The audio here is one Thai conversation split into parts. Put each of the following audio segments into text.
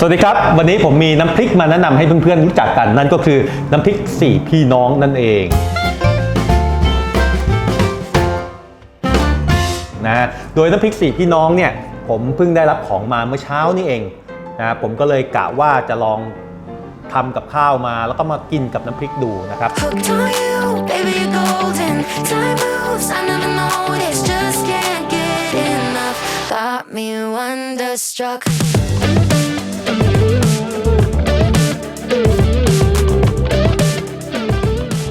สวัสดีครับ วันนี้ผมมีน้ำพริกมาแนะนำให้เพื่อนๆรู้จักกัน นั่นก็คือน้ำพริกสี่พี่น้องนั่นเองนะโดยน้ำพริกสี่พี่น้องเนี่ยผมเพิ่งได้รับของมาเมื่อเช้านี่เองนะผมก็เลยกะว่าจะลองทำกับข้าวมา แล้วก็มากินกับน้ำพริกดูนะครับ Hooked on you,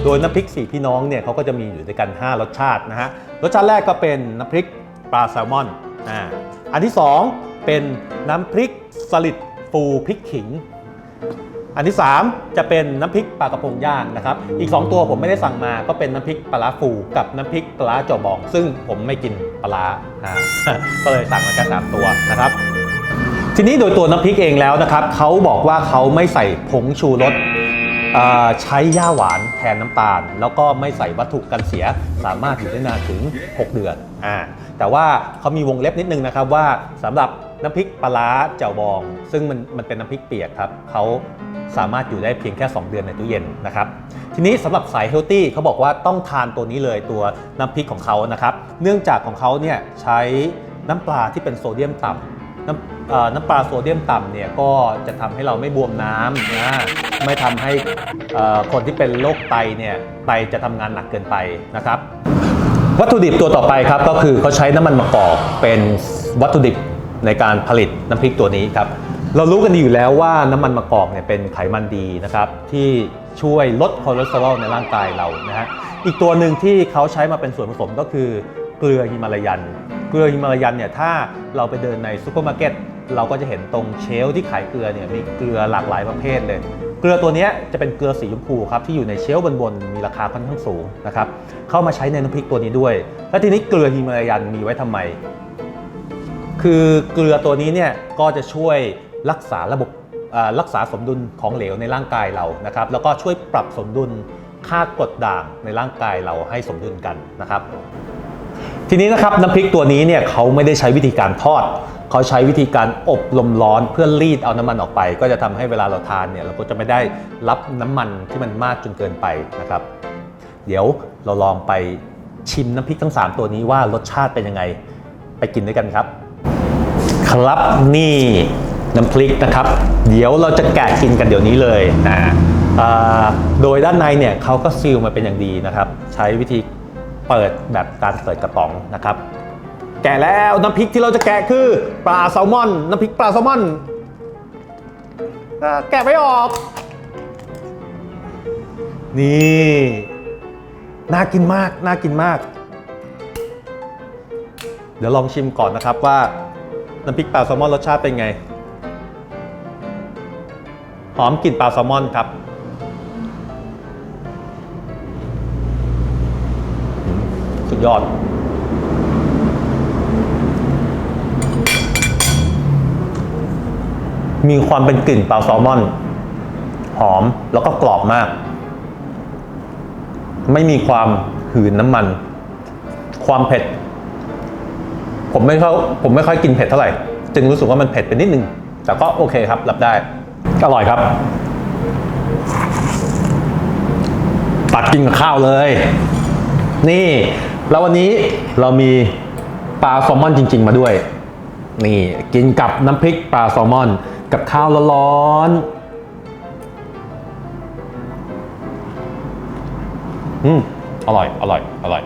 โดยน้ำพริกสี่พี่น้องเนี่ยเขาก็จะมีอยู่ด้วยกัน 5 รสชาตินะฮะ รสชาติแรกก็เป็นน้ำพริกปลาแซลมอนอ่าอันที่ 2 เป็นน้ำพริกสลิดฟูพริกขิง อันที่ 3 จะเป็นน้ำพริกปลากระพงย่างนะครับ อีก 2 ตัวผมไม่ได้สั่งมาก็เป็นน้ำพริกปลาฟูกับน้ำพริกปลาร้าจ่อบอง ซึ่งผมไม่กินปลาร้าอ่าก็เลยสั่งมาแค่สามตัวนะครับ ทีนี้โดยตัวน้ำพริกเองแล้วนะครับเขาบอกว่าเขาไม่ใส่ผงชูรสใช้ย่าหวานแทนน้ำตาล แล้วก็ไม่ใส่วัตถุกันเสียสามารถอยู่ได้นานถึง 6 เดือนอ่าแต่ว่าเขามีวงเล็บนิดนึงนะครับว่าสำหรับน้ำพริกปลาร้าเจ่วบอง ซึ่งมันมันเป็นน้ำพริกเปียกครับเขาสามารถอยู่ได้เพียงแค่ 2 เดือนในตู้เย็นนะครับทีนี้สำหรับสายเฮลตี้เขาบอกว่าต้องทานตัวนี้เลยตัวน้ำพริกของเขานะครับ เนื่องจากของเขาเนี่ยใช้น้ำปลาที่เป็นโซเดียมต่ำน้ำ น้ำปลาโซเดียมต่ำเนี่ยก็จะทำให้เราไม่บวมน้ำนะไม่ทำให้คนที่เป็นโรคไตเนี่ยไตจะทำงานหนักเกินไปนะครับ วัตถุดิบตัวต่อไปครับก็คือเขาใช้น้ำมันมะกอกเป็นวัตถุดิบในการผลิตน้ำพริกตัวนี้ครับเรารู้กันดีอยู่แล้วว่าน้ำมันมะกอกเนี่ยเป็นไขมันดีนะครับที่ช่วยลดคอเลสเตอรอลในร่างกายเรานะฮะอีกตัวหนึ่งที่เขาใช้มาเป็นส่วนผสมก็คือเกลือฮิมาลายัน เกลือฮิมาลายันเนี่ยถ้าเราไปเดินในซูเปอร์มาร์เก็ตเราก็จะเห็นตรงเชลที่ขายเกลือเนี่ยมีเกลือหลากหลายประเภทเลย เกลือตัวนี้จะเป็นเกลือสีชมพูครับที่อยู่ในเชลฟ์บนๆมีราคาค่อนข้างสูงนะครับเข้ามาใช้ในน้ำพริกตัวนี้ด้วย แล้วทีนี้เกลือฮิมาลายันมีไว้ทำไม คือเกลือตัวนี้เนี่ยก็จะช่วยรักษาระบบรักษาสมดุลของเหลวในร่างกายเรานะครับแล้วก็ช่วยปรับสมดุลค่ากรดด่างในร่างกายเราให้สมดุลกันนะครับ ทีนี้นะครับน้ำพริกตัวนี้เนี่ยเขาไม่ได้ใช้วิธีการทอด เขาใช้วิธีการอบลมร้อนเพื่อรีดเอาน้ำมันออกไป ก็จะทำให้เวลาเราทานเนี่ยเราก็จะไม่ได้รับน้ำมันที่มันมากจนเกินไปนะครับ เดี๋ยวเราลองไปชิมน้ำพริกทั้ง 3 ตัวนี้ว่ารสชาติเป็นยังไงไปกินด้วยกันครับ ครับนี่น้ำพริกนะครับ เดี๋ยวเราจะแกะกินกันเดี๋ยวนี้เลยนะโดยด้านในเนี่ยเขาก็ซีลมาเป็นอย่างดีนะครับ ใช้วิธี เปิดแบบการเปิดกระป๋องนะครับ แกะแล้วน้ำพริกที่เราจะแกะคือปลาแซลมอน น้ำพริกปลาแซลมอนอ่าแกะไม่ออก นี่น่ากินมากน่ากินมาก เดี๋ยวลองชิมก่อนนะครับว่าน้ำพริกปลาแซลมอนรสชาติเป็นไง หอมกลิ่นปลาแซลมอนครับ ยอด มีความเป็นกลิ่นปลาแซลมอน หอมแล้วก็กรอบมาก ไม่มีความหืนน้ำมัน ความเผ็ด ผมไม่ค่อยผมไม่ค่อยกินเผ็ดเท่าไหร่ จึงรู้สึกว่ามันเผ็ดไปนิดนึง แต่ก็โอเคครับ รับได้ อร่อยครับ ตัดกินกับข้าวเลย นี่ แล้ววันนี้เรามีปลาแซลมอนจริง ๆ มาด้วย นี่กินกับน้ำพริกปลาแซลมอน กับข้าวร้อนๆอืมอร่อย อร่อย อร่อย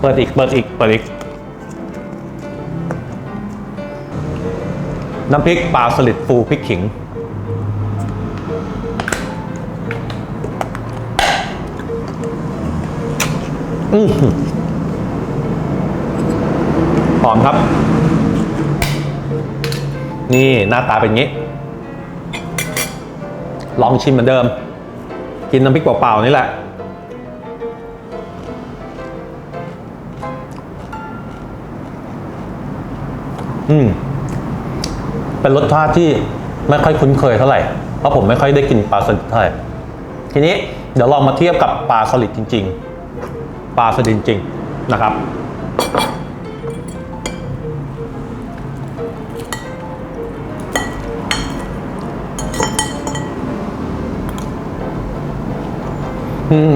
เปิดอีก เปิดอีก เปิดอีก น้ำพริกปลาสลิดฟูพริกขิง หอมครับ นี่หน้าตาเป็นงี้ ลองชิมเหมือนเดิม กินน้ำพริกเปล่าๆนี่แหละอืม เป็นรสชาติที่ไม่ค่อยคุ้นเคยเท่าไหร่ เพราะผมไม่ค่อยได้กินปลาสลิดเท่าไหร่ ทีนี้เดี๋ยวลองมาเทียบกับปลาสลิดจริง ๆ ปลาสดินจริงนะครับ อืม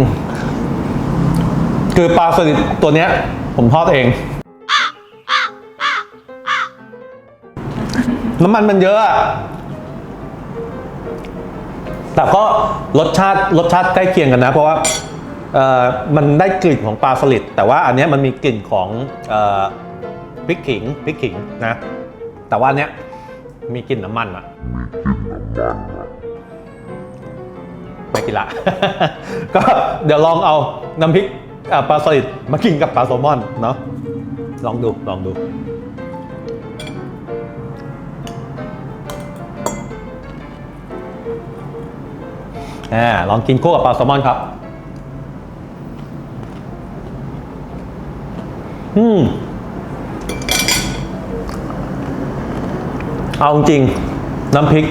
คือปลาสลิดตัวเนี้ย ผมทอดเอง น้ำมันมันเยอะแต่ก็รสชาติรสชาติใกล้เคียงกันนะ เพราะว่า มันได้กลิ่นของปลาสลิดแต่ว่าอันนี้มันมีกลิ่นของออพริกขิงพริกขิงนะ แต่ว่าอันเนี้ยมีกลิ่นน้ำมันอะไม่กินละ ก็เดี๋ยวลองเอาน้ำพริกปลาสลิดมากินกับปลาแซลมอนเนาะลองดูลองดูอ่าลองกินคู่กับปลาแซลมอนครับ อืมเอาจริง น้ำพริก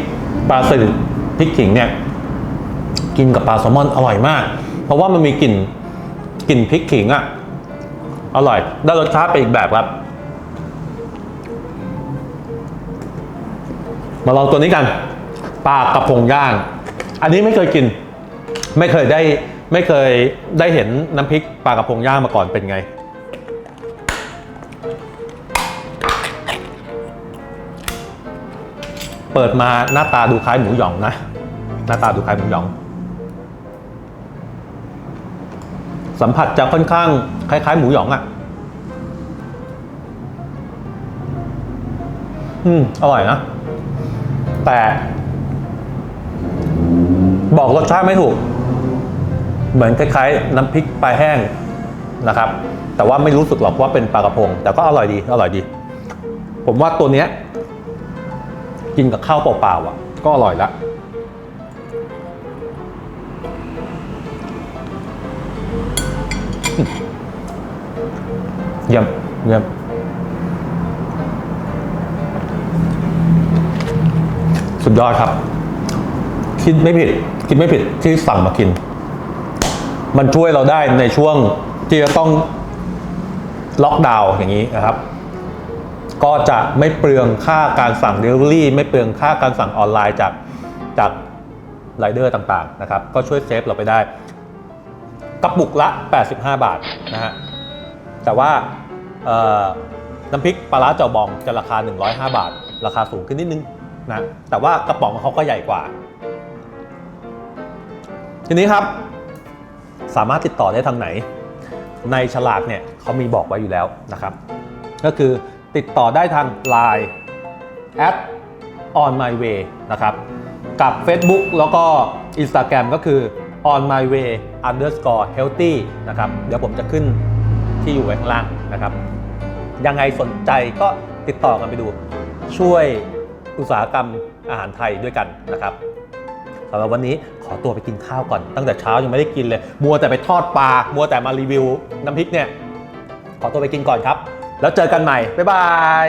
ปลาสลิดพริกขิงเนี่ย กินกับปลาแซลมอนอร่อยมาก เพราะว่ามันมีกลิ่นกลิ่นพริกขิงอะอร่อย ได้รสชาติไปอีกแบบครับ มาลองตัวนี้กันปลากระพงย่าง อันนี้ไม่เคยกิน ไม่เคยได้ ไม่เคยได้เห็นน้ำพริกปลากระพงย่างมาก่อนเป็นไง เปิดมาหน้าตาดูคล้ายหมูหยองนะ หน้าตาดูคล้ายหมูหยอง สัมผัสจะค่อนข้างคล้ายๆ หมูหยองอะ่ะ อืม อร่อยนะ แต่ บอกรสชาติไม่ถูก เหมือนคล้ายๆ น้ำพริกปลาแห้งนะครับ แต่ว่าไม่รู้สึกหรอกว่าเป็นปลากระพง แต่ก็อร่อยดี อร่อยดี ผมว่าตัวเนี้ย กินกับข้าวเปล่าๆอะ ก็อร่อยละ เยี่ยมเยี่ยมสุดยอดครับ คิดไม่ผิด คิดไม่ผิดที่สั่งมากิน มันช่วยเราได้ในช่วงที่จะต้องล็อกดาวน์อย่างนี้นะครับ ก็จะไม่เปลืองค่าการสั่ง Delivery ไม่เปลืองค่าการสั่งออนไลน์จากจากไรเดอร์ต่างๆนะครับ ก็ช่วยเซฟเราไปได้กระปุกละ 85 บาทนะฮะ แต่ว่าน้ำพริกปลาร้าเจ้าบองจะราคา 105 บาท ราคาสูงขึ้นนิดนึงนะ แต่ว่ากระป๋องเขาก็ใหญ่กว่า ทีนี้ครับ สามารถติดต่อได้ทางไหน ในฉลากเนี่ยเขามีบอกไว้อยู่แล้วนะครับ ก็คือ ติดต่อได้ทาง Line at on my way นะครับ กับ Facebook แล้วก็ Instagram ก็คือ on my way underscore healthy นะครับ เดี๋ยวผมจะขึ้นที่อยู่ไว้ข้างล่างนะครับ ยังไงสนใจก็ติดต่อกันไปดู ช่วยอุตสาหกรรมอาหารไทยด้วยกันนะครับสำหรับวันนี้ขอตัวไปกินข้าวก่อน ตั้งแต่เช้ายังไม่ได้กินเลย มัวแต่ไปทอดปลา มัวแต่มารีวิวน้ำพริกเนี่ย ขอตัวไปกินก่อนครับ แล้วเจอกันใหม่ บ๊ายบาย